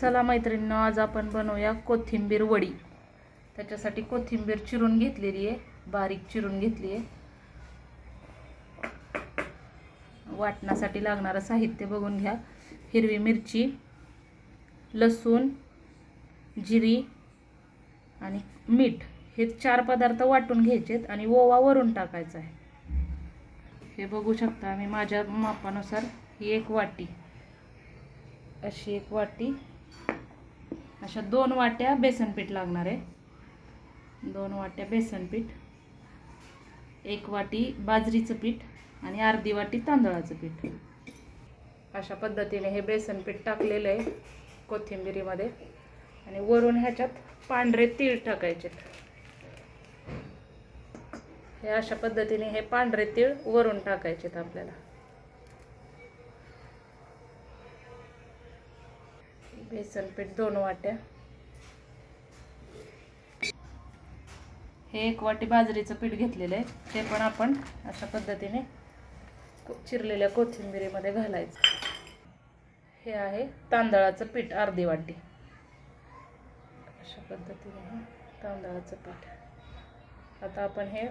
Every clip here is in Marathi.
चला मैत्रिणींनो आज आपण बनवूया कोथिंबीर वडी. त्याच्यासाठी कोथिंबीर चिरून घेतलेली आहे बारीक चिरून घेतली आहे. वाटण्यासाठी लागणारं साहित्य बघून घ्या. हिरवी मिरची लसूण जिरी आणि मीठ. हे चार पदार्थ वाटून घ्यायचेत आणि ओवा वरून टाकायचा आहे. हे बघू शकता मी माझ्या मापानुसार ही एक वाटी अशी एक वाटी अशा दोन वाट्या बेसनपीठ लागणार आहे. दोन वाट्या बेसनपीठ एक वाटी बाजरीचं पीठ आणि अर्धी वाटी तांदळाचं पीठ. अशा पद्धतीने हे बेसनपीठ टाकलेलं आहे कोथिंबिरीमध्ये आणि वरून ह्याच्यात पांढरे तीळ टाकायचे. हे अशा पद्धतीने हे पांढरे तीळ वरून टाकायचेत आपल्याला. बेसन पीठ दोन वाट्या. हे एक वाटी बाजरीचं पीठ घेतलेलं आहे. ते पण आपण अशा पद्धतीने चिरलेल्या कोथिंबिरीमध्ये घालायचं. हे आहे तांदळाचं पीठ अर्धी वाटी. अशा पद्धतीने तांदळाचं पीठ. आता आपण हे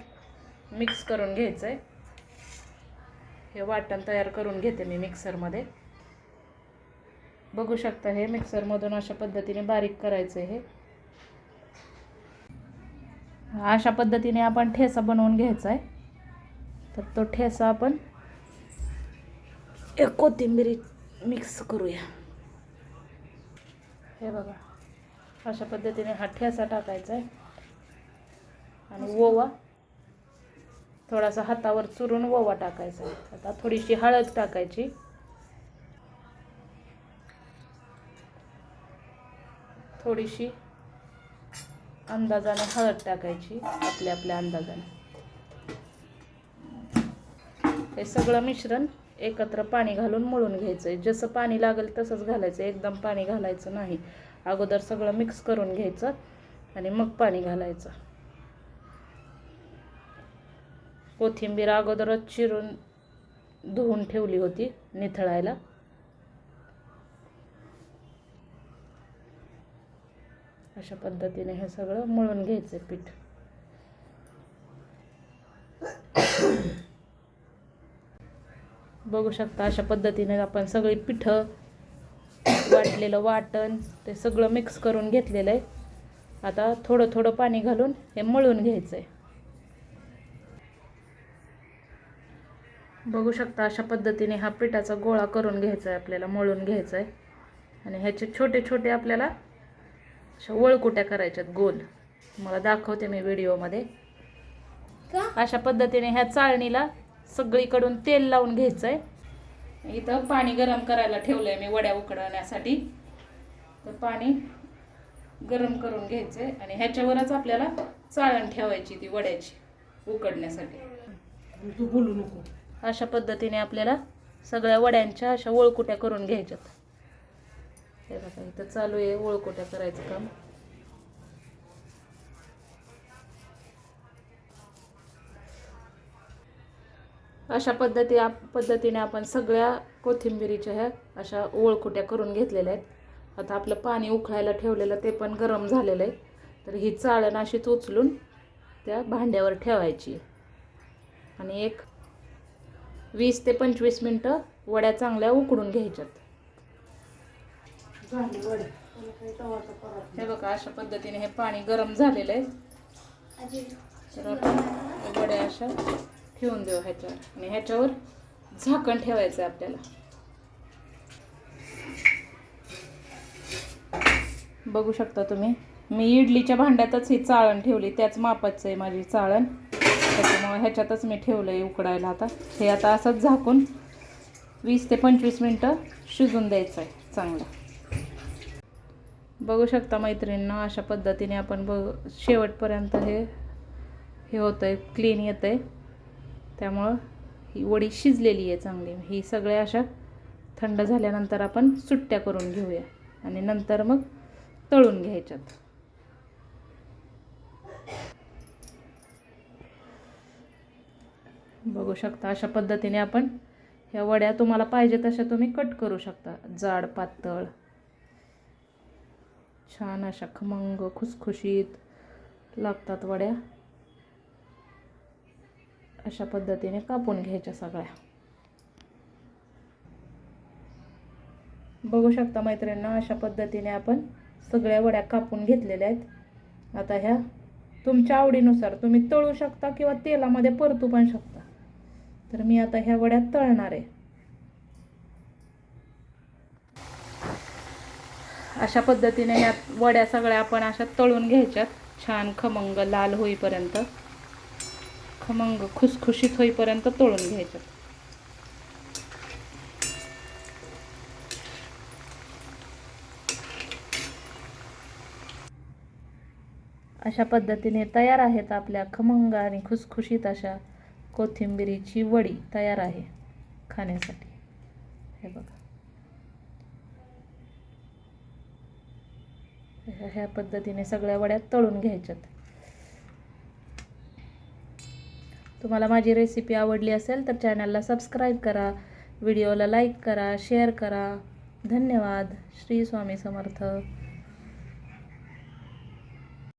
मिक्स करून घ्यायचं आहे हे वाटण तयार करून घेते मी मिक्सरमध्ये. बघू शकता हे मिक्सरमधून अशा पद्धतीने बारीक करायचं आहे हे. अशा पद्धतीने आपण ठेसा बनवून घ्यायचा आहे तर तो ठेसा आपण एक कोथिंबिरी मिक्स करूया. हे बघा अशा पद्धतीने हा ठेसा टाकायचा आहे आणि ओवा थोडासा हातावर चुरून ओवा टाकायचा. आहे आता थोडीशी हळद टाकायची. थोडीशी अंदाजाने हळद टाकायची आपल्या आपल्या अंदाजाने. हे सगळं मिश्रण एकत्र पाणी घालून मळून घ्यायचं आहे जसं पाणी लागेल तसंच घालायचं. एकदम पाणी घालायचं नाही. अगोदर सगळं मिक्स करून घ्यायचं आणि मग पाणी घालायचं. कोथिंबीर अगोदरच चिरून धुवून ठेवली होती निथळायला. अशा पद्धतीने हे सगळं मळून घ्यायचं पीठ. बघू शकता अशा पद्धतीने आपण सगळी पिठं वाटलेलं वाटण ते सगळं मिक्स करून घेतलेलं आहे. आता थोडं थोडं पाणी घालून हे मळून घ्यायचं आहे. बघू शकता अशा पद्धतीने हा पिठाचा गोळा करून घ्यायचा आहे आपल्याला मळून घ्यायचा आहे. आणि ह्याचे छोटे छोटे आपल्याला अशा वळकुट्या करायच्यात गोल. तुम्हाला दाखवते मी व्हिडिओमध्ये. अशा पद्धतीने ह्या चाळणीला सगळीकडून तेल लावून घ्यायचं आहे इथं पाणी गरम करायला ठेवलं आहे मी वड्या उकडवण्यासाठी तर पाणी गरम करून घ्यायचं आहे आणि ह्याच्यावरच आपल्याला चाळण ठेवायची ती वड्याची उकडण्यासाठी. तू बोलू नको. अशा पद्धतीने आपल्याला सगळ्या वड्यांच्या अशा ओळकुट्या करून घ्यायच्यात. हे बघा इथं चालू आहे ओळकोट्या करायचं काम. अशा पद्धती आप पद्धतीने आपण सगळ्या कोथिंबिरीच्या ह्या अशा ओळखुट्या करून घेतलेल्या आहेत. आता आपलं पाणी उकळायला ठेवलेलं ते पण गरम झालेलं आहे. तर ही चाळण अशीच उचलून त्या भांड्यावर ठेवायची. आणि एक वीस ते पंचवीस मिनटं वड्या चांगल्या उकडून घ्यायच्यात. झाली वडे. हे बघा अशा पद्धतीने हे पाणी गरम झालेलं आहे. तर आपण वड्या अशा ठेवून देऊ ह्याच्यावर. आणि ह्याच्यावर झाकण ठेवायचं आहे आपल्याला. बघू शकता तुम्ही. मी इडलीच्या भांड्यातच ही चाळण ठेवली. त्याच मापाचं आहे माझी चाळण. त्याच्यामुळे ह्याच्यातच मी ठेवलं आहे उकडायला आता. हे आता असंच झाकून वीस ते पंचवीस मिनटं शिजून द्यायचं आहे चांगलं. बघू शकता मैत्रिणींना अशा पद्धतीने आपण बघ शेवटपर्यंत हे हे होतं आहे क्लीन येतं आहे त्यामुळं ही वडी शिजलेली आहे चांगली. ही सगळ्या अशा थंड झाल्यानंतर आपण सुट्ट्या करून घेऊया. आणि नंतर मग तळून घ्यायच्यात. बघू शकता अशा पद्धतीने आपण ह्या वड्या तुम्हाला पाहिजे तशा तुम्ही कट करू शकता. जाड पातळ. छान अशा खमंग खुसखुशीत लागतात वड्या. अशा पद्धतीने कापून घ्यायच्या सगळ्या. बघू शकता मैत्रिणींना अशा पद्धतीने आपण सगळ्या वड्या कापून घेतलेल्या आहेत. आता ह्या तुमच्या आवडीनुसार तुम्ही तळू शकता किंवा तेलामध्ये परतू पण शकता. तर मी आता ह्या वड्या तळणार आहे. अशा पद्धतीने ह्या वड्या सगळ्या आपण अशा तळून घ्यायच्यात. छान खमंग लाल होईपर्यंत. खमंग खुसखुशीत होईपर्यंत तळून घ्यायच्यात. अशा पद्धतीने तयार आहेत आपल्या खमंग आणि खुसखुशीत अशा कोथिंबिरीची वडी तयार आहे खाण्यासाठी. हे बघा. ह्या पद्धतीने सगळ्या वड्या तळून घ्यायच्यात. तुम्हाला माझी रेसिपी आवडली असेल तर चॅनलला सबस्क्राईब करा व्हिडिओला लाईक करा शेअर करा. धन्यवाद. श्री स्वामी समर्थ.